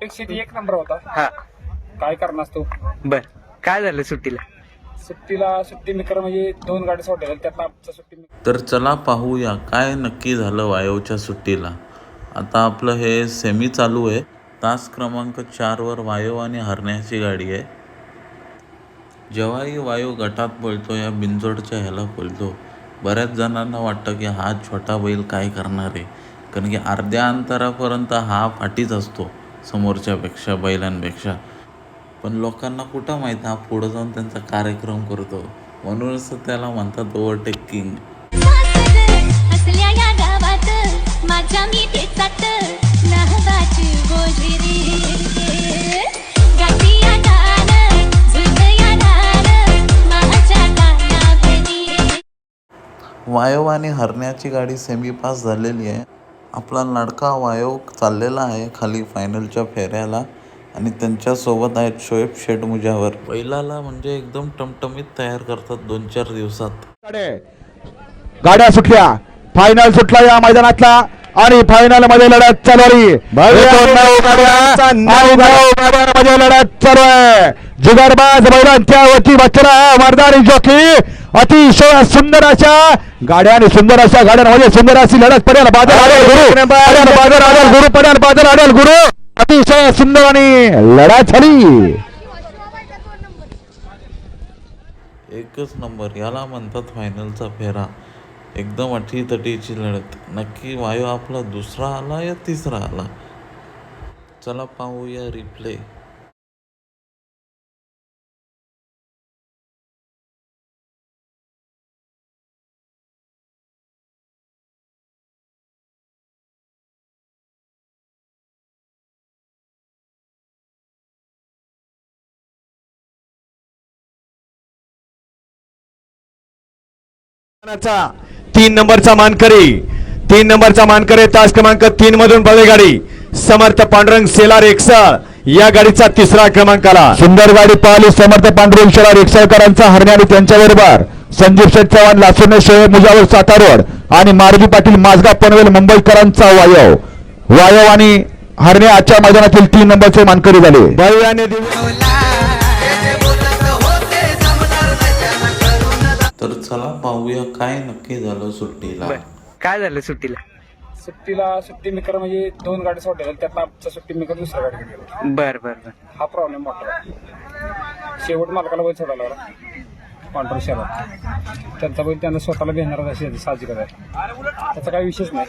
अपेक्षित एक नंबर होता. हा. काय करणार तो? बर. काय झालं सुट्टीला? सुट्टीला सुट्टी मेकर म्हणजे दोन गाडी सोडल्या त्यातनं आमचा सुट्टी तर चला पाहूया काय नक्की झालं वायवच्या सुट्टीला. आता आपलं हे सेमी चालू आहे. तास क्रमांक चारवर वायव आणि हरण्याची गाडी आहे. जेव्हाही वायू गटात पळतो या बिंजोडच्या ह्याला पळतो. बऱ्याच जणांना वाटतं की हा छोटा बैल काय करणार आहे? कारण की अर्ध्या अंतरापर्यंत हा फाटीच असतो. समोरच्यापेक्षा बैलांपेक्षा. पण लोकांना कुठं माहीत हा पुढं जाऊन त्यांचा कार्यक्रम करतो. म्हणूनच त्याला म्हणतात ओव्हरटेकिंग किंग वायव आणि हरण्याची गाडी सेमी पास झालेली आहे. आपला लाडका वायव चाललेला आहे खाली फायनलच्या फेऱ्याला आणि त्यांच्यासोबत आहेत शोएब शेठ मुजावर बैलाला म्हणजे एकदम टमटमीत तयार करतात दोन चार दिवसात. गाड्या सुटल्या. फायनल सुटला या मैदानातला. आणि फायनलमध्ये लढत चालू आहे. एकूण नऊ गाड्या आणि नऊ गाड्यांमध्ये लढत चालू आहे. जुगारबाज बैलांच्या वरती बसला मर्दानी जॉकी अतिशय सुंदर अशा गाड्या आणि सुंदर अशा गाड्यांमध्ये सुंदर अशी लढत पडेल. बादल आडेल गुरु. पडेल बादल आडेल गुरु पडेल बादल आडेल गुरु. अतिशय सुंदर आणि लढत झाली. एकच नंबर याला म्हणतात फायनलचा फेरा. एकदम अटीतटीची लढत. नक्की वायू आपला दुसरा आला या तिसरा आला? चला पाहूया रिप्ले चा तीन नंबरचा मानकरी तीन नंबरचा मानकरी तास क्रमांक तीन मधून बळे गाडी समर्थ पांडुरंग सेलार एक्सळ या गाडीचा तिसरा क्रमांक आला सुंदर गाडी पाहिली समर्थ पांडुरंग सेलार एक्सळकरांचा हरणे आणि त्यांच्या बरोबर. संजीव शेठ चव्हाण लासून शोएब मुजावर सातारा रोड आणि मारुती पाटील माझगाव पनवेल मुंबईकरांचा वायव. वायव आणि हरणे आजच्या मैदानातील तीन नंबरचे मानकरी झाले. चला पाहूया काय नक्की झालं सुट्टीला. बर. काय झालं सुट्टीला? सुट्टीला सुट्टी मेकर म्हणजे दोन गाडी सोडल्या त्यातनं आमचा सुट्टी मेकर दुसऱ्या गाडी गेला. बर बर बर. हा प्रॉब्लेम मोठा. शेवट मालकाला बैल सोडायला लागला पांढरा शहरात त्यांचा बैल त्यांना स्वतःला भेटणार अशी साहजिकच आहे. त्याचा काही विषयच नाही.